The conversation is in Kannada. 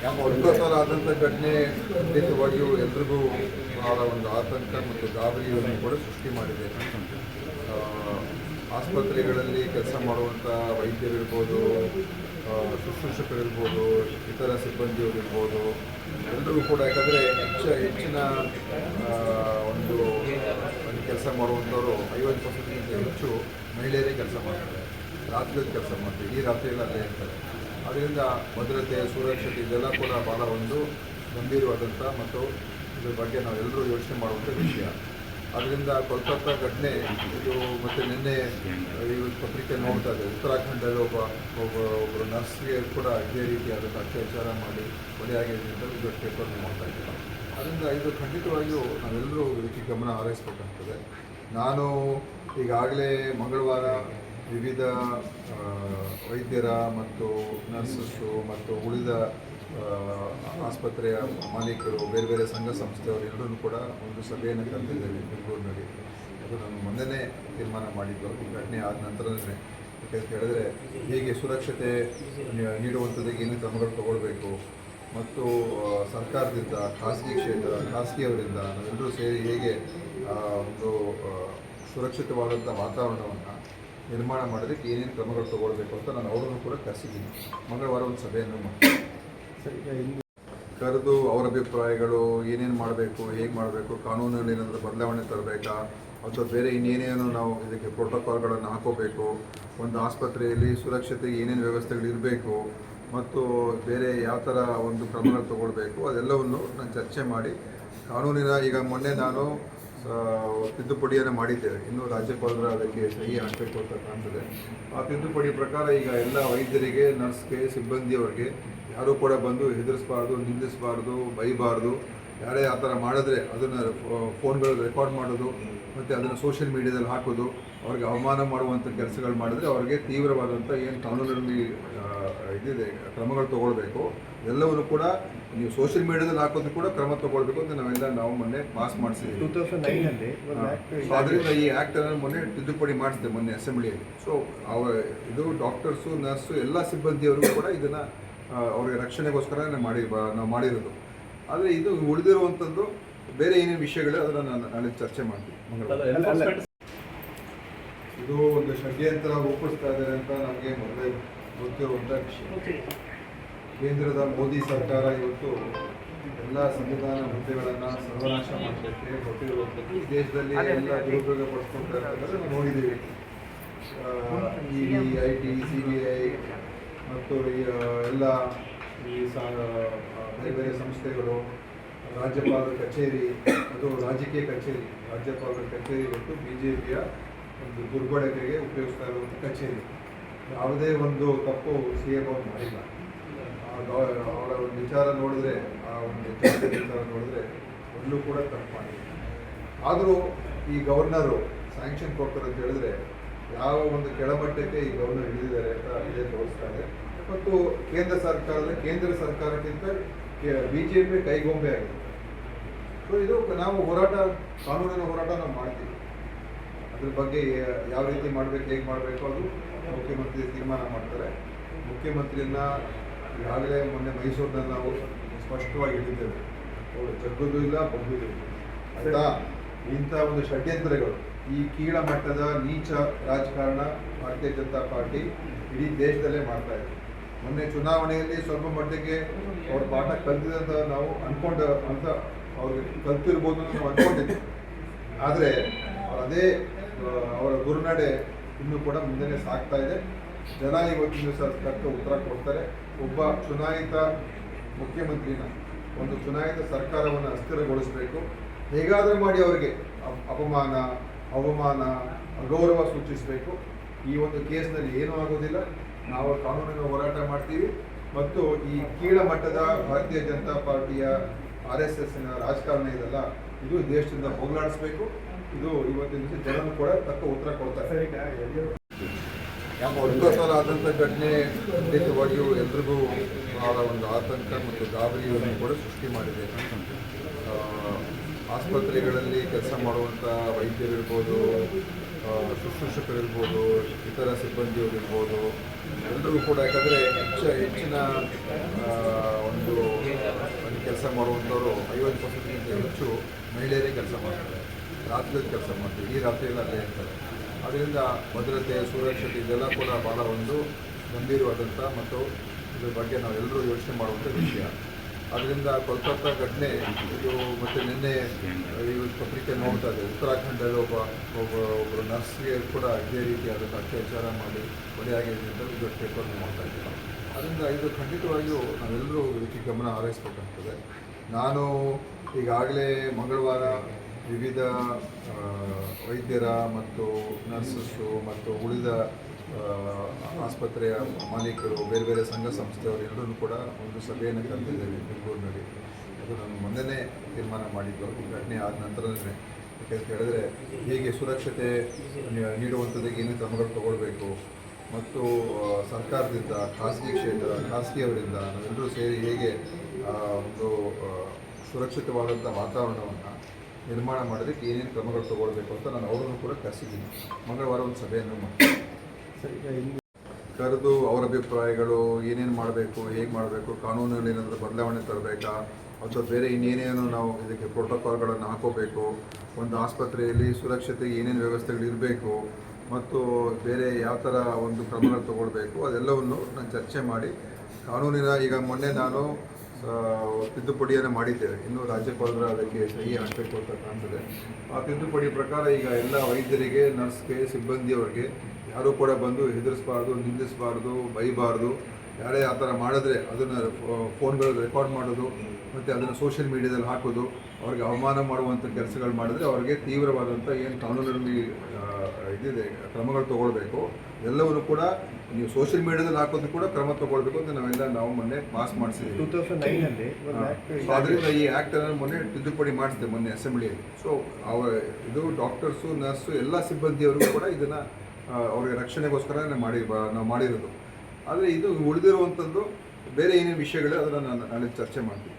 ಸಲ ಆದಂಥ ಘಟನೆ ಖಂಡಿತವಾಗಿಯೂ ಎಲ್ರಿಗೂ ಬಹಳ ಒಂದು ಆತಂಕ ಮತ್ತು ಗಾಬರಿಯನ್ನು ಕೂಡ ಸೃಷ್ಟಿ ಮಾಡಿದೆ. ಆಸ್ಪತ್ರೆಗಳಲ್ಲಿ ಕೆಲಸ ಮಾಡುವಂಥ ವೈದ್ಯರಿರ್ಬೋದು ಶುಶ್ರೂಷಕರಿರ್ಬೋದು, ಇತರ ಸಿಬ್ಬಂದಿಯವರಿರ್ಬೋದು ಎಲ್ಲರಿಗೂ ಕೂಡ ಯಾಕಂದರೆ ಹೆಚ್ಚು ಹೆಚ್ಚಿನ ಒಂದು ಕೆಲಸ ಮಾಡುವಂಥವರು ಐವತ್ತು ಪರ್ಸೆಂಟ್ಗಿಂತ ಹೆಚ್ಚು ಮಹಿಳೆಯರೇ ಕೆಲಸ ಮಾಡ್ತಾರೆ. ರಾತ್ರಿಯಲ್ಲಿ ಕೆಲಸ ಮಾಡ್ತಾರೆ. ಈ ರಾತ್ರಿಯಲ್ಲಿ ಅಲ್ಲೇ ಇರ್ತಾರೆ ಅದರಿಂದ ಭದ್ರತೆ, ಸುರಕ್ಷತೆ ಇದೆಲ್ಲ ಕೂಡ ಭಾಳ ಒಂದು ಗಂಭೀರವಾದಂಥ ಮತ್ತು ಇದ್ರ ಬಗ್ಗೆ ನಾವೆಲ್ಲರೂ ಯೋಚನೆ ಮಾಡುವಂಥ ವಿಷಯ. ಅದರಿಂದ ಕೋಲ್ಕತ್ತಾ ಘಟನೆ, ಇದು ಮತ್ತು ನಿನ್ನೆ ಪತ್ರಿಕೆ ನೋಡ್ತಾ ಇದೆ. ಉತ್ತರಾಖಂಡದಲ್ಲಿ ಒಬ್ಬ ಒಬ್ಬ, ಒಬ್ಬರು ನರ್ಸ್ಗೆ ಕೂಡ ಇದೇ ರೀತಿಯಾದಂಥ ಅತ್ಯಾಚಾರ ಮಾಡಿ ಕೊಲೆಯಾಗಿದೆ ಅಂತ ಇದು ಪೇಪರ್ ನೋಡ್ತಾ ಇದ್ದೀವಿ. ಅದರಿಂದ ಇದು ಖಂಡಿತವಾಗಿಯೂ ನಾವೆಲ್ಲರೂ ಇದಕ್ಕೆ ಗಮನ ಹಾರೈಸಬೇಕಾಗ್ತದೆ. ನಾನು ಈಗಾಗಲೇ ಮಂಗಳವಾರ ವಿವಿಧ ವೈದ್ಯರ ಮತ್ತು ನರ್ಸಸ್ಸು ಮತ್ತು ಉಳಿದ ಆಸ್ಪತ್ರೆಯ ಮಾಲೀಕರು, ಬೇರೆ ಬೇರೆ ಸಂಘ ಸಂಸ್ಥೆಯವರು ಎಲ್ಲರೂ ಕೂಡ ಒಂದು ಸಭೆಯನ್ನು ಕರೆದಿದ್ದೇವೆ ಬೆಂಗಳೂರಿನಲ್ಲಿ. ಅದು ನಾನು ಮೊನ್ನೆನೇ ತೀರ್ಮಾನ ಮಾಡಿದ್ದು. ಈ ಘಟನೆ ಆದ ನಂತರನೇ. ಯಾಕೆಂತ ಹೇಳಿದ್ರೆ ಹೇಗೆ ಸುರಕ್ಷತೆ ನೀಡುವಂಥದ್ದಕ್ಕೆ ಏನು ಕ್ರಮಗಳು ತಗೊಳ್ಬೇಕು ಮತ್ತು ಸರ್ಕಾರದಿಂದ, ಖಾಸಗಿ ಕ್ಷೇತ್ರ, ಖಾಸಗಿಯವರಿಂದ ನಾವೆಲ್ಲರೂ ಸೇರಿ ಹೇಗೆ ಒಂದು ಸುರಕ್ಷಿತವಾದಂಥ ವಾತಾವರಣವನ್ನು ನಿರ್ಮಾಣ ಮಾಡೋದಕ್ಕೆ ಏನೇನು ಕ್ರಮಗಳು ತೊಗೊಳ್ಬೇಕು ಅಂತ ನಾನು ಅವರನ್ನು ಕೂಡ ಕರೆಸಿದ್ದೀನಿ. ಮಂಗಳವಾರ ಒಂದು ಸಭೆಯನ್ನು ಮಾಡಿ. ಕರೆದು ಅವರ ಅಭಿಪ್ರಾಯಗಳು ಏನೇನು ಮಾಡಬೇಕು ಹೇಗೆ ಮಾಡಬೇಕು ಕಾನೂನಲ್ಲಿ ಏನಾದರೂ ಬದಲಾವಣೆ ತರಬೇಕಾ ಅಥವಾ ಬೇರೆ ಇನ್ನೇನೇನು ನಾವು ಇದಕ್ಕೆ ಪ್ರೋಟೋಕಾಲ್ಗಳನ್ನು ಹಾಕೋಬೇಕು ಒಂದು ಆಸ್ಪತ್ರೆಯಲ್ಲಿ ಸುರಕ್ಷತೆಗೆ ಏನೇನು ವ್ಯವಸ್ಥೆಗಳು ಇರಬೇಕು ಮತ್ತು ಬೇರೆ ಯಾವ ಥರ ಒಂದು ಕ್ರಮಗಳು ತೊಗೊಳ್ಬೇಕು ಅದೆಲ್ಲವನ್ನು ನಾನು ಚರ್ಚೆ ಮಾಡಿ. ಕಾನೂನಿನ ಈಗ ಮೊನ್ನೆ ನಾನು ತಿದ್ದುಪಡಿಯನ್ನು ಮಾಡಿದ್ದೇವೆ. ಇನ್ನು ರಾಜ್ಯಪಾಲರ ಅದಕ್ಕೆ ಸಹಿ ಹಾಕಬೇಕು ಅಂತ ಕಾಣ್ತದೆ. ಆ ತಿದ್ದುಪಡಿ ಪ್ರಕಾರ ಈಗ ಎಲ್ಲ ವೈದ್ಯರಿಗೆ, ನರ್ಸ್ಗೆ, ಸಿಬ್ಬಂದಿಯವರಿಗೆ ಯಾರೂ ಕೂಡ ಬಂದು ಹೆದರಿಸಬಾರ್ದು, ನಿಂದಿಸಬಾರ್ದು, ಬೈಬಾರ್ದು. ಯಾರೇ ಆ ಥರ ಮಾಡಿದ್ರೆ ಅದನ್ನು ಫೋನ್ಗಳಲ್ಲಿ ರೆಕಾರ್ಡ್ ಮಾಡೋದು, ಮತ್ತು ಅದನ್ನು ಸೋಷಿಯಲ್ ಮೀಡಿಯಾದಲ್ಲಿ ಹಾಕೋದು, ಅವ್ರಿಗೆ ಅವಮಾನ ಮಾಡುವಂಥ ಕೆಲಸಗಳು ಮಾಡಿದ್ರೆ ಅವ್ರಿಗೆ ತೀವ್ರವಾದಂಥ ಏನು ಕಾನೂನಲ್ಲಿ ಇದಿದೆ, ಕ್ರಮಗಳು ತಗೊಳ್ಬೇಕು. ಎಲ್ಲವನ್ನು ಕೂಡ ನೀವು ಸೋಷಿಯಲ್ ಮೀಡಿಯಾದಲ್ಲಿ ಹಾಕೋದು ಕೂಡ ಕ್ರಮ ತಗೊಳ್ಬೇಕು ಅಂತ ನಾವೆಲ್ಲ ನಾವು ಮೊನ್ನೆ ಪಾಸ್ ಮಾಡಿಸಿದ್ವಿ ಟೂ ತೌಸಂಡ್ ನೈನಲ್ಲಿ ಒಂದು ಆ್ಯಕ್ಟ್ ಸೊ ಅದರಿಂದ ಈ ಆ್ಯಕ್ಟ್ ಅನ್ನು ಮೊನ್ನೆ ತಿದ್ದುಪಡಿ ಮಾಡಿಸಿದೆ ಮೊನ್ನೆ ಅಸೆಂಬ್ಲಿಯಲ್ಲಿ ಸೊ ಅವ ಇದು ಡಾಕ್ಟರ್ಸು ನರ್ಸು ಎಲ್ಲ ಸಿಬ್ಬಂದಿಯವರು ಕೂಡ ಇದನ್ನು ಅವ್ರಿಗೆ ರಕ್ಷಣೆಗೋಸ್ಕರ ಮಾಡಿ ಬ- ನಾವು ಮಾಡಿರೋದು. ಆದರೆ ಇದು ಉಳಿದಿರುವಂಥದ್ದು ಬೇರೆ ಏನೇನು ವಿಷಯಗಳು ಅದನ್ನು ನಾನು ನಾಳೆ ಚರ್ಚೆ ಮಾಡ್ತೀನಿ. ಇದು ಒಂದು ಷಡ್ಯಂತ್ರ ರೂಪಿಸ್ತಾ ಇದ್ದಾರೆ ಅಂತ ನಮಗೆ ಮೊದಲೇ ಗೊತ್ತಿರುವಂಥ ವಿಷಯ. ಕೇಂದ್ರದ ಮೋದಿ ಸರ್ಕಾರ ಇವತ್ತು ಎಲ್ಲ ಸಂವಿಧಾನ ಹುದ್ದೆಗಳನ್ನು ಸರ್ವನಾಶ ಮಾಡಲಿಕ್ಕೆ ಗೊತ್ತಿರುವಂಥದ್ದು ಈ ದೇಶದಲ್ಲಿ ಎಲ್ಲ ದುರುಪಯೋಗ ಪಡಿಸ್ಕೊಳ್ತಾ ನಾವು ನೋಡಿದ್ದೀವಿ. E D I T C B I ಮತ್ತು ಈ ಎಲ್ಲ ಈ ಬೇರೆ ಬೇರೆ ಸಂಸ್ಥೆಗಳು ರಾಜ್ಯಪಾಲರ ಕಚೇರಿ ಅದು ರಾಜಕೀಯ ಕಚೇರಿ ರಾಜ್ಯಪಾಲರ ಕಚೇರಿ ಇವತ್ತು ಬಿ ಜೆ ಪಿಯ ಒಂದು ದುರ್ಬಳಕೆಗೆ ಉಪಯೋಗಿಸ್ತಾ ಇರುವಂಥ ಕಚೇರಿ. ಯಾವುದೇ ಒಂದು ತಪ್ಪು ಸಿ ಎಂ ಅವ್ರು ಮಾಡಿಲ್ಲ. ಅವರ ಒಂದು ವಿಚಾರ ನೋಡಿದ್ರೆ, ಆ ಒಂದು ವಿಚಾರ ನೋಡಿದ್ರೆ ಎಲ್ಲೂ ಕೂಡ ತಪ್ಪು ಮಾಡಿಲ್ಲ. ಆದರೂ ಈ ಗವರ್ನರು ಸ್ಯಾಂಕ್ಷನ್ ಕೊಡ್ತಾರೆ ಅಂತ ಹೇಳಿದ್ರೆ, ಯಾವ ಒಂದು ಕೆಳಮಟ್ಟಕ್ಕೆ ಈ ಗವರ್ನರ್ ಹಿಡಿದಿದ್ದಾರೆ ಅಂತ ಇದೇ ತೋರಿಸ್ತಾ ಇದೆ. ಮತ್ತು ಕೇಂದ್ರ ಸರ್ಕಾರದ ಕೇಂದ್ರ ಸರ್ಕಾರಕ್ಕಿಂತ ಬಿ ಜೆ ಪಿ ಕೈಗೊಂಬೆ ಆಗಿದೆ. ಸೊ ಇದು ನಾವು ಹೋರಾಟ, ಕಾನೂನಿನ ಹೋರಾಟ ನಾವು ಮಾಡ್ತೀವಿ. ಅದ್ರ ಬಗ್ಗೆ ಯಾವ ರೀತಿ ಮಾಡಬೇಕು, ಹೇಗೆ ಮಾಡಬೇಕು ಅದು ಮುಖ್ಯಮಂತ್ರಿ ತೀರ್ಮಾನ ಮಾಡ್ತಾರೆ. ಮುಖ್ಯಮಂತ್ರಿಯನ್ನ ಈಗಾಗಲೇ ಮೊನ್ನೆ ಮೈಸೂರಿನಲ್ಲಿ ನಾವು ಸ್ಪಷ್ಟವಾಗಿ ಹೇಳಿದ್ದೇವೆ. ಅವರು ಜಗ್ಗುದು ಇಲ್ಲ ಬಗ್ಗುದು ಇಲ್ಲ ಆಯ್ತಾ ಇಂಥ ಒಂದು ಷಡ್ಯಂತ್ರಗಳು ಈ ಕೀಳ ಮಟ್ಟದ ನೀಚ ರಾಜಕಾರಣ ಭಾರತೀಯ ಜನತಾ ಪಾರ್ಟಿ ಇಡೀ ದೇಶದಲ್ಲೇ ಮಾಡ್ತಾ ಇದೆ. ಮೊನ್ನೆ ಚುನಾವಣೆಯಲ್ಲಿ ಸ್ವಲ್ಪ ಮಟ್ಟಿಗೆ ಅವ್ರ ಪಾಠ ಕಲ್ತಿದೆ ಅಂತ ನಾವು ಅನ್ಕೊಂಡ ಅಂತ ಅವ್ರಿಗೆ ಕಲ್ತಿರ್ಬೋದು ಅಂತ ನಾವು ಅನ್ಕೊಂಡಿದ್ವಿ. ಆದರೆ ಅದೇ ಅವರ ಗುರುನಡೆ ಇನ್ನೂ ಕೂಡ ಮುಂದೆ ಸಾಗ್ತಾ ಇದೆ. ಜನ ಇವತ್ತಿನ ದಿವಸ ತಕ್ಕ ಉತ್ತರ ಕೊಡ್ತಾರೆ. ಒಬ್ಬ ಚುನಾಯಿತ ಮುಖ್ಯಮಂತ್ರಿನ ಒಂದು ಚುನಾಯಿತ ಸರ್ಕಾರವನ್ನು ಅಸ್ಥಿರಗೊಳಿಸಬೇಕು. ಹೇಗಾದರೂ ಮಾಡಿ ಅವರಿಗೆ ಅಪಮಾನ, ಅವಮಾನ, ಅಗೌರವ ಸೂಚಿಸಬೇಕು. ಈ ಒಂದು ಕೇಸ್ನಲ್ಲಿ ಏನೂ ಆಗೋದಿಲ್ಲ. ನಾವು ಕಾನೂನಿನ ಹೋರಾಟ ಮಾಡ್ತೀವಿ. ಮತ್ತು ಈ ಕೀಳಮಟ್ಟದ ಭಾರತೀಯ ಜನತಾ ಪಾರ್ಟಿಯ ಆರ್ ಎಸ್ ಎಸ್ನ ರಾಜಕಾರಣ ಇದೆಲ್ಲ, ಇದು ದೇಶದಿಂದ ಹೋಗಲಾಡಿಸ್ಬೇಕು. ಇದು ಇವತ್ತಿನ ಜನರು ಕೂಡ ತಕ್ಕ ಉತ್ತರ ಕೊಡ್ತಾರೆ. ಸಲ ಆದಂಥ ಘಟನೆ ಖಂಡಿತವಾಗಿಯೂ ಎಲ್ರಿಗೂ ಬಹಳ ಒಂದು ಆತಂಕ ಮತ್ತು ಗಾಬರಿಯನ್ನು ಕೂಡ ಸೃಷ್ಟಿ ಮಾಡಿದೆ. ಆಸ್ಪತ್ರೆಗಳಲ್ಲಿ ಕೆಲಸ ಮಾಡುವಂಥ ವೈದ್ಯರಿರ್ಬೋದು ಶುಶ್ರೂಷಕರಿರ್ಬೋದು, ಇತರ ಸಿಬ್ಬಂದಿಯವರಿರ್ಬೋದು ಎಲ್ಲರೂ ಕೂಡ ಯಾಕಂದರೆ ಹೆಚ್ಚು ಹೆಚ್ಚಿನ ಒಂದು ಕೆಲಸ ಮಾಡುವಂಥವರು ಐವತ್ತು ಪರ್ಸೆಂಟ್ಗಿಂತ ಹೆಚ್ಚು ಮಹಿಳೆಯರೇ ಕೆಲಸ ಮಾಡ್ತಾರೆ. ರಾತ್ರಿ ಕೆಲಸ ಮಾಡ್ತೀವಿ ಈ ರಾತ್ರಿಯಲ್ಲಿ ಅಲ್ಲೇ ಇರ್ತಾರೆ. ಅದರಿಂದ ಭದ್ರತೆ, ಸುರಕ್ಷತೆ ಇದೆಲ್ಲ ಕೂಡ ಭಾಳ ಒಂದು ಗಂಭೀರವಾದಂಥ ಮತ್ತು ಇದ್ರ ಬಗ್ಗೆ ನಾವೆಲ್ಲರೂ ಯೋಚನೆ ಮಾಡುವಂಥ ವಿಷಯ. ಅದರಿಂದ ಕೋಲ್ಕತ್ತಾ ಘಟನೆ ಇದು ಮತ್ತು ನಿನ್ನೆ ಇವತ್ತು ಪತ್ರಿಕೆ ನೋಡ್ತಾ ಇದೆ. ಉತ್ತರಾಖಂಡಲ್ಲಿ ಒಬ್ಬ ಒಬ್ಬ ಒಬ್ಬರು ನರ್ಸ್ಗೆ ಕೂಡ ಇದೇ ರೀತಿಯಾದಂಥ ಅತ್ಯಾಚಾರ ಮಾಡಿ ಕೊಲೆಯಾಗಿದೆ ಅಂತ ಇವತ್ತು ಪೇಪರ್ ನೋಡ್ತಾ ಇದ್ದೀವಿ ಅದರಿಂದ ಇದು ಖಂಡಿತವಾಗಿಯೂ ನಾವೆಲ್ಲರೂ ಇದಕ್ಕೆ ಗಮನ ಹಾರೈಸ್ಬೇಕಾಗ್ತದೆ. ನಾನು ಈಗಾಗಲೇ ಮಂಗಳವಾರ ವಿವಿಧ ವೈದ್ಯರ ಮತ್ತು ನರ್ಸಸ್ಸು ಮತ್ತು ಉಳಿದ ಆಸ್ಪತ್ರೆಯ ಮಾಲೀಕರು, ಬೇರೆ ಬೇರೆ ಸಂಘ ಸಂಸ್ಥೆಯವರು ಎಲ್ಲರೂ ಕೂಡ ಒಂದು ಸಭೆಯನ್ನು ಕರೆದಿದ್ದೇವೆ ಬೆಂಗಳೂರಿನಲ್ಲಿ. ಅದು ನಾನು ಮೊನ್ನೆನೇ ತೀರ್ಮಾನ ಮಾಡಿದ್ದು. ಈ ಘಟನೆ ಆದ ನಂತರನೇ. ಯಾಕೆಂತ ಹೇಳಿದ್ರೆ ಹೇಗೆ ಸುರಕ್ಷತೆ ನೀಡುವಂಥದ್ದಕ್ಕೆ ಏನೇ ಕ್ರಮಗಳು ತಗೊಳ್ಬೇಕು ಮತ್ತು ಸರ್ಕಾರದಿಂದ, ಖಾಸಗಿ ಕ್ಷೇತ್ರ, ಖಾಸಗಿಯವರಿಂದ ನಾವೆಲ್ಲರೂ ಸೇರಿ ಹೇಗೆ ಒಂದು ಸುರಕ್ಷಿತವಾದಂಥ ವಾತಾವರಣವನ್ನು ನಿರ್ಮಾಣ ಮಾಡೋದಕ್ಕೆ ಏನೇನು ಕ್ರಮಗಳು ತಗೊಳ್ಬೇಕು ಅಂತ ನಾನು ಅವರನ್ನು ಕೂಡ ಕರೆಸಿದ್ದೀನಿ. ಮಂಗಳವಾರ ಒಂದು ಸಭೆಯನ್ನು ಮಾಡ್ತೀನಿ. ಸರ್ ಈಗ ಕರೆದು ಅವರ ಅಭಿಪ್ರಾಯಗಳು ಏನೇನು ಮಾಡಬೇಕು ಹೇಗೆ ಮಾಡಬೇಕು ಕಾನೂನಲ್ಲಿ ಏನಾದರೂ ಬದಲಾವಣೆ ತರಬೇಕಾ ಅಥವಾ ಬೇರೆ ಇನ್ನೇನೇನು ನಾವು ಇದಕ್ಕೆ ಪ್ರೋಟೋಕಾಲ್ಗಳನ್ನು ಹಾಕೋಬೇಕು ಒಂದು ಆಸ್ಪತ್ರೆಯಲ್ಲಿ ಸುರಕ್ಷತೆಗೆ ಏನೇನು ವ್ಯವಸ್ಥೆಗಳು ಇರಬೇಕು ಮತ್ತು ಬೇರೆ ಯಾವ ಥರ ಒಂದು ಕ್ರಮಗಳು ತಗೊಳ್ಬೇಕು ಅದೆಲ್ಲವನ್ನು ನಾನು ಚರ್ಚೆ ಮಾಡಿ ಕಾನೂನಿನ ಈಗ ಮೊನ್ನೆ ನಾನು ತಿದ್ದುಪಡಿಯನ್ನು ಮಾಡಿದ್ದೇವೆ. ಇನ್ನು ರಾಜ್ಯಪಾಲರ ಅದಕ್ಕೆ ಸಹಿ ಹಾಕಬೇಕು ಅಂತ ಕಾಣ್ತದೆ. ಆ ತಿದ್ದುಪಡಿ ಪ್ರಕಾರ ಈಗ ಎಲ್ಲ ವೈದ್ಯರಿಗೆ, ನರ್ಸ್ಗೆ, ಸಿಬ್ಬಂದಿಯವರಿಗೆ ಯಾರೂ ಕೂಡ ಬಂದು ಹೆದರಿಸಬಾರ್ದು, ನಿಂದಿಸಬಾರ್ದು, ಬೈಬಾರ್ದು. ಯಾರೇ ಆ ಥರ ಮಾಡಿದ್ರೆ ಅದನ್ನು ಫೋನ್ಗಳಲ್ಲಿ ರೆಕಾರ್ಡ್ ಮಾಡೋದು, ಮತ್ತು ಅದನ್ನು ಸೋಷಿಯಲ್ ಮೀಡಿಯಾದಲ್ಲಿ ಹಾಕೋದು ಅವ್ರಿಗೆ ಅವಮಾನ ಮಾಡುವಂಥ ಕೆಲಸಗಳು ಮಾಡಿದ್ರೆ ಅವ್ರಿಗೆ ತೀವ್ರವಾದಂಥ ಏನು ಕಾನೂನಲ್ಲಿ ಇದಿದೆ ಕ್ರಮಗಳು ತೊಗೊಳ್ಬೇಕು. ಎಲ್ಲವನ್ನು ಕೂಡ ನೀವು ಸೋಷಿಯಲ್ ಮೀಡಿಯಾದಲ್ಲಿ ಹಾಕೋದು ಕೂಡ ಕ್ರಮ ತಗೊಳ್ಬೇಕು ಅಂತ ನಾವೆಲ್ಲ ನಾವು ಮೊನ್ನೆ ಪಾಸ್ ಟೂ ಮಾಡಿಸಿದ್ದೀವಿ ತೌಸಂಡ್ ನೈನಲ್ಲಿ ಸೊ ಅದರಿಂದ ಈ ಆ್ಯಕ್ಟ್ ಅನ್ನು ಮೊನ್ನೆ ತಿದ್ದುಪಡಿ ಮಾಡಿಸಿದೆ ಮೊನ್ನೆ ಅಸೆಂಬ್ಲಿಯಲ್ಲಿ ಸೊ ಅವ ಇದು ಡಾಕ್ಟರ್ಸು ನರ್ಸು ಎಲ್ಲ ಸಿಬ್ಬಂದಿಯವರು ಕೂಡ ಇದನ್ನು ಅವ್ರಿಗೆ ರಕ್ಷಣೆಗೋಸ್ಕರ ಮಾಡಿ ಬ- ನಾವು ಮಾಡಿರೋದು. ಆದರೆ ಇದು ಉಳಿದಿರುವಂಥದ್ದು ಬೇರೆ ಏನೇನು ವಿಷಯಗಳು ಅದನ್ನು ನಾನು ನಾಳೆ ಚರ್ಚೆ ಮಾಡ್ತೀನಿ.